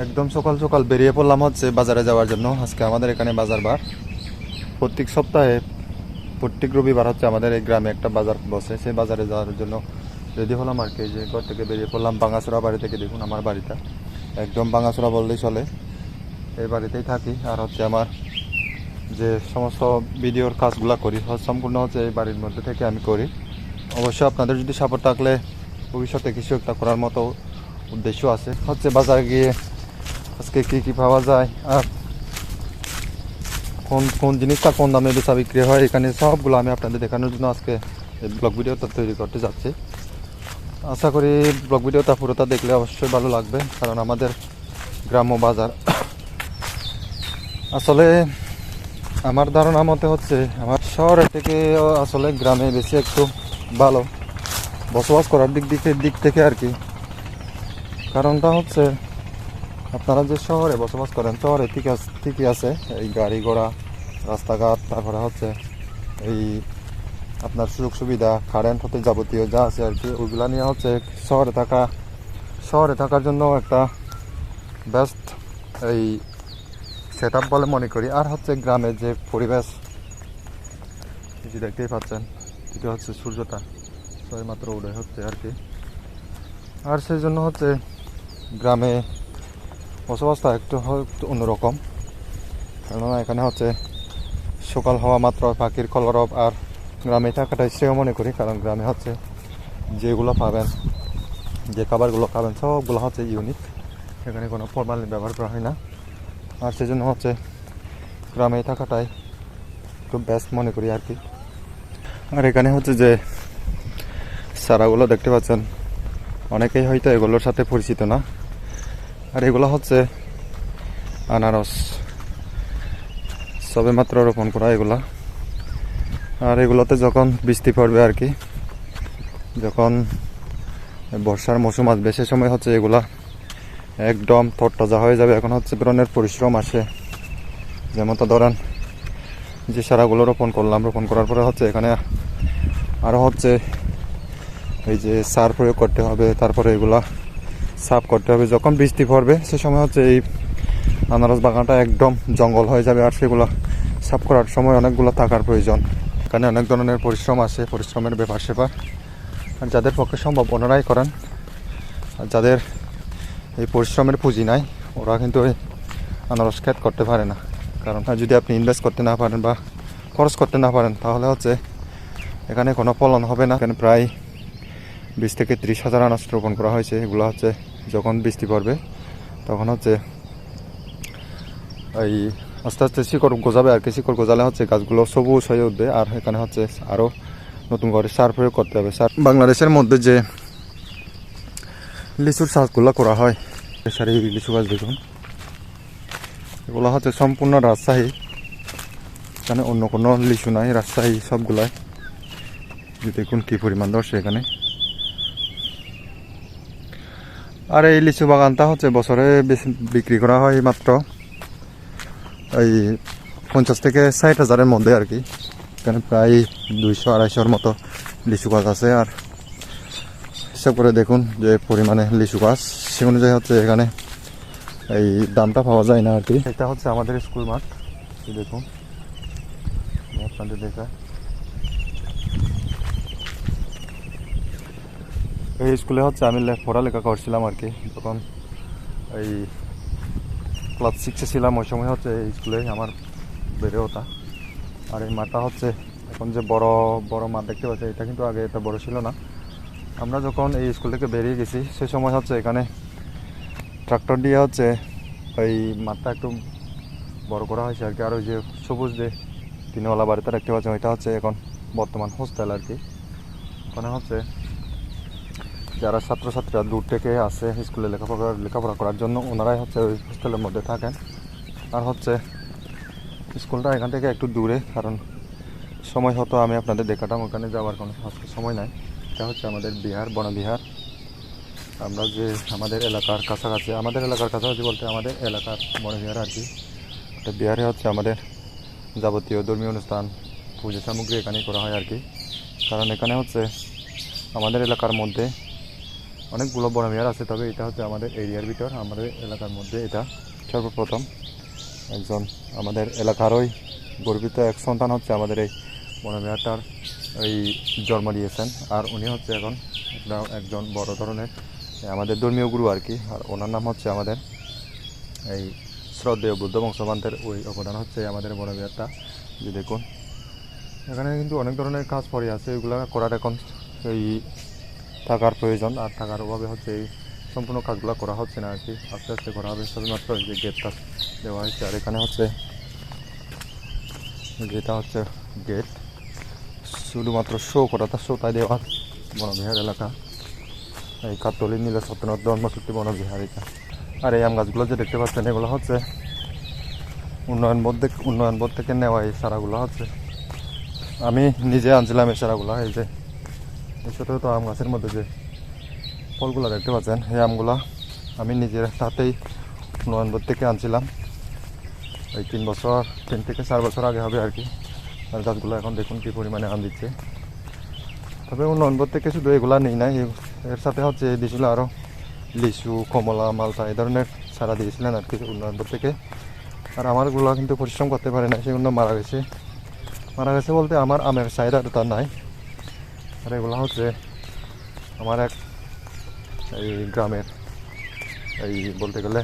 একদম সকাল সকাল বেরিয়ে পড়লাম হচ্ছে বাজারে যাওয়ার জন্য। আজকে আমাদের এখানে বাজার বার। প্রত্যেক সপ্তাহে, প্রত্যেক রবিবার হচ্ছে আমাদের এই গ্রামে একটা বাজার বসে। সেই বাজারে যাওয়ার জন্য রেডি হলাম আর কি যে ঘর থেকে বেরিয়ে পড়লাম। বাঙাসুরা বাড়ি থেকে দেখুন আমার বাড়িটা। একদম বাঙাসুরা বললেই চলে। এই বাড়িতেই থাকি আর হচ্ছে আমার যে সমস্ত ভিডিওর কাজগুলো করি সম্পূর্ণ হচ্ছে এই বাড়ির মধ্যে থেকে আমি করি। অবশ্যই আপনাদের যদি সাপোর্ট থাকলে ভবিষ্যতে কিছু একটা করার মতো উদ্দেশ্য আছে। হচ্ছে বাজারে গিয়ে আজকে কী কী পাওয়া যায়? আর কোন কোন জিনিসটা কোন দামে বেচা বিক্রি হয়, এখানে সবগুলো আমি আপনাদের দেখানোর জন্য আজকে ব্লগ ভিডিওটা তৈরি করতে যাচ্ছি। আশা করি ব্লগ ভিডিওটা পুরোটা দেখলে অবশ্যই ভালো লাগবে, কারণ আমাদের গ্রাম্য বাজার। আসলে আমার ধারণা মতে হচ্ছে, আমার শহরের থেকে আসলে গ্রামে বেশি একটু ভালো বসবাস করার দিক দিকে, দিক থেকে আর কি। কারণটা হচ্ছে আপনারা যে শহরে বসবাস করেন, শহরে ঠিক আছে, ঠিকই আছে। এই গাড়ি ঘোড়া, রাস্তাঘাট, তারপরে হচ্ছে এই আপনার সুযোগ সুবিধা কারেন্ট হতে যাবতীয় যা আছে আর কি, ওইগুলা নিয়ে হচ্ছে শহরে থাকা, শহরে থাকার জন্য একটা বেস্ট এই সেট বলে মনে করি। আর হচ্ছে গ্রামের যে পরিবেশ যে দেখতেই পাচ্ছেন, এটা হচ্ছে সূর্যটা সবাই মাত্র উদয় হচ্ছে আর কি। আর সেই জন্য হচ্ছে গ্রামে বসবাসটা একটু অন্যরকম। কেননা এখানে হচ্ছে সকাল হওয়া মাত্র পাখির কলরব আর গ্রামে থাকাটাই শ্রেয় মনে করি, কারণ গ্রামে হচ্ছে যেগুলো পাবেন, যে খাবারগুলো খাবেন সবগুলো হচ্ছে ইউনিক এখানে কোনো ফরমালিন ব্যবহার করা হয় না। আর সেই জন্য হচ্ছে গ্রামে থাকাটাই একটু বেস্ট মনে করি আর কি। আর এখানে হচ্ছে যে সারাগুলো দেখতে পাচ্ছেন, অনেকেই হয়তো এগুলোর সাথে পরিচিত না। আর এগুলো হচ্ছে আনারস। সবে মাত্র রোপণ করা এগুলা। আর এগুলোতে যখন বৃষ্টি পড়বে আর কি, যখন বর্ষার মৌসুম আসবে, সে সময় হচ্ছে এগুলা একদম তরতাজা হয়ে যাবে। এখন হচ্ছে ধরনের পরিশ্রম আসে। যেমন তো ধরেন, যে সারাগুলো রোপণ করলাম, রোপণ করার পরে হচ্ছে এখানে আরও হচ্ছে এই যে সার প্রয়োগ করতে হবে, তারপরে এগুলা সাফ করতে হবে। যখন বৃষ্টি পড়বে, সে সময় হচ্ছে এই আনারস বাগানটা একদম জঙ্গল হয়ে যাবে আর সেগুলো সাফ করার সময় অনেকগুলো থাকার প্রয়োজন। এখানে অনেক ধরনের পরিশ্রম আছে, পরিশ্রমের ব্যাপার সেপার। আর যাদের পক্ষে সম্ভব ওনারাই করেন। আর যাদের এই পরিশ্রমের পুঁজি নাই, ওরা কিন্তু এই আনারস ক্ষেত করতে পারে না। কারণ যদি আপনি ইনভেস্ট করতে না পারেন বা খরচ করতে না পারেন, তাহলে হচ্ছে এখানে কোনো ফলন হবে না। এখানে প্রায় বিশ থেকে ত্রিশ হাজার আনাজ রোপণ করা হয়েছে। এগুলো হচ্ছে যখন বৃষ্টি পড়বে, তখন হচ্ছে এই আস্তে আস্তে শিকড় গজাবে আর কি। শিকড় গজালে হচ্ছে গাছগুলো সবুজ হয়ে উঠবে আর এখানে হচ্ছে আরও নতুন করে সার প্রয়োগ করতে হবে। সার বাংলাদেশের মধ্যে যে লিচুর চাষগুলো করা হয় সারি লিচু গাছ দেখুন, এগুলো হচ্ছে সম্পূর্ণ রাজশাহী, এখানে অন্য কোনো লিচু নাই, রাজশাহী সবগুলাই। দেখুন কী পরিমাণ ধরছে এখানে। আর এই লিচু বাগানটা হচ্ছে বছরে বিক্রি করা হয় মাত্র। এই পঞ্চাশ থেকে ষাট হাজারের মধ্যে আর কি। এখানে প্রায় দুইশো, আড়াইশোর মতো লিচু গাছ আছে আর হিসাব করে দেখুন যে পরিমাণে লিচু গাছ। সে অনুযায়ী হচ্ছে এখানে এই দামটা পাওয়া যায় না আর কি। এটা হচ্ছে আমাদের স্কুল মাঠ দেখুন। আপনাদের দেখা। এই স্কুলে হচ্ছে আমি পড়ালেখা করছিলাম আর কি। তখন এই ক্লাস সিক্সে ছিলাম, ওই সময় হচ্ছে এই স্কুলে আমার বেড়ে ওঠা। আর এই মাঠটা হচ্ছে এখন যে বড় বড় মাঠ দেখতে পাচ্ছি, এটা কিন্তু আগে এটা বড় ছিল না। আমরা যখন এই স্কুল থেকে বেরিয়ে গেছি, সে সময় হচ্ছে এখানে ট্রাক্টর দিয়ে হচ্ছে এই মাঠটা একটু বড় করা হয়েছে আর কি। আর ওই যে সবুজ যে তিনওয়ালা বাড়িতে দেখতে পাচ্ছি ওইটা হচ্ছে এখন বর্তমান হোস্টেল আর কি। ওখানে হচ্ছে যারা ছাত্রছাত্রীরা দূর থেকে আসে স্কুলে লেখাপড়া লেখাপড়া করার জন্য, ওনারাই হচ্ছে ওই হোস্টেলের মধ্যে থাকেন। আর হচ্ছে স্কুলটা এখান থেকে একটু দূরে, কারণ সময় হতো আমি আপনাদের দেখাতাম, ওখানে যাওয়ার কোনো আজকে সময় নাই। এটা হচ্ছে আমাদের বিহার, বনবিহার। আমরা যে আমাদের এলাকার কাছাকাছি, আমাদের এলাকার কাছাকাছি বলতে আমাদের এলাকার বনবিহার আর কি। এটা বিহারে হচ্ছে আমাদের যাবতীয় ধর্মীয় অনুষ্ঠান, পুজো সামগ্রী এখানেই করা হয় আর কি। কারণ এখানে হচ্ছে আমাদের এলাকার মধ্যে অনেকগুলো বড় মেয়ার আছে, তবে এটা হচ্ছে আমাদের এরিয়ার ভিতর, আমাদের এলাকার মধ্যে এটা সর্বপ্রথম। একজন আমাদের এলাকারই গর্বিত এক সন্তান হচ্ছে আমাদের এই বড় মেয়ারটার এই জন্ম দিয়েছেন আর উনি হচ্ছে এখন একজন বড় ধরনের আমাদের ধর্মীয় গুরু আর কি, আর ওনার নাম হচ্ছে আমাদের এই শ্রদ্ধেয় বুদ্ধ বংশবান্তের ওই অবদান হচ্ছে আমাদের বড় মেয়ারটা যে দেখুন, এখানে কিন্তু অনেক ধরনের কাজ পড়ে আছে, এগুলো করার এখন এই থাকার প্রয়োজন আর থাকার অভাবে হচ্ছে এই সম্পূর্ণ কাজগুলো করা হচ্ছে না আর কি। আস্তে আস্তে করা হবে শুধুমাত্র এই যে গেটটা দেওয়া হয়েছে। আর এখানে হচ্ছে যেটা হচ্ছে গেট শুধুমাত্র শো করা করাটা শোটায় দেওয়া। বনবিহার এলাকা। এই কাতলি, নীল, সত্যনাথ ধর্মশক্তি বনবিহার এটা। আর এই আম গাছগুলো যে দেখতে পাচ্ছেন, এগুলো হচ্ছে উন্নয়ন বোর্ড উন্নয়ন বোর্ড থেকে নেওয়া এই সারাগুলো হচ্ছে। আমি নিজে আনছিলাম এই সারাগুলো এই যে ছোটো ছোটো আম গাছের মধ্যে যে ফলগুলো দেখতে পাচ্ছেন, এই আমগুলা আমি নিজের হাতেই উন্নয়ন থেকে আনছিলাম। এই তিন বছর, তিন থেকে চার বছর আগে হবে আর কি। আর গাছগুলো এখন দেখুন কী পরিমাণে আম দিচ্ছে। তবে বোর্ড থেকে শুধু এগুলা নেই এ- এর সাথে হচ্ছে দিয়েছিল আরও লিচু, কমলা, মালটা, এই ধরনের সারা দিয়েছিলেন আর কি উন্নয়ন থেকে। আর আমারগুলো কিন্তু পরিশ্রম করতে পারে না সেগুলো মারা গেছে। মারা গেছে বলতে আমার আমের চাহিদা তার নাই। আর এগুলো হচ্ছে আমার এক এই গ্রামের, এই বলতে গেলে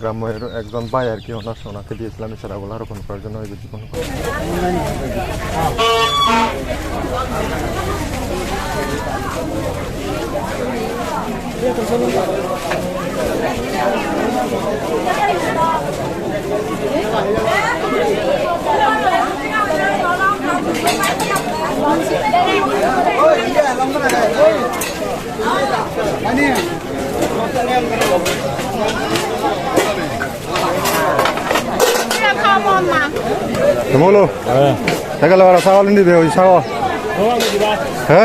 গ্রামের একজন ভাই আর কি ওনার ওনাকে দিয়েছিলাম এই সারাগুলো রোপণ করার জন্য এই জীবন Mulu. Eh. Tagal wala sawal hindi ba sawa? Ha?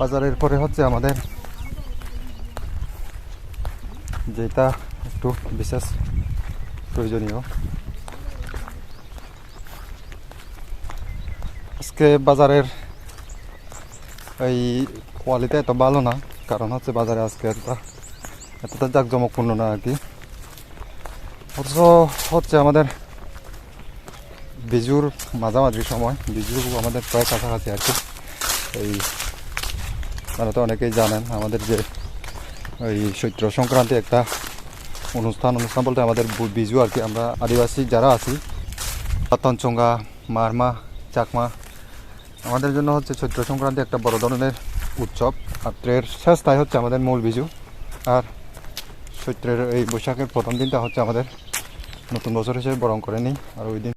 বাজারের পরে হচ্ছে আমাদের যেটা একটু বিশেষ প্রয়োজনীয়। আজকে বাজারের এই কোয়ালিটি এত ভালো না, কারণ হচ্ছে বাজারে আজকে এতটা এতটা জাঁকজমকপূর্ণ না আর কি। অথচ হচ্ছে আমাদের বিজুর মাঝামাঝি সময় বিজু আমাদের প্রায় কাছাকাছি আর কি। এই আপনারা তো অনেকেই জানেন, আমাদের যে ওই চৈত্র সংক্রান্তি একটা অনুষ্ঠান অনুষ্ঠান বলতে আমাদের বিজু আর কি, আমরা আদিবাসী যারা আছি তঞ্চঙ্গা মারমা, চাকমা, আমাদের জন্য হচ্ছে চৈত্র সংক্রান্তি একটা বড় ধরনের উৎসব। আর এর শেষ তাই হচ্ছে আমাদের মূল বিজু। আর চৈত্রের এই বৈশাখের প্রথম দিনটা হচ্ছে আমাদের নতুন বছর হিসেবে বরণ করে নিই। আর ওই দিন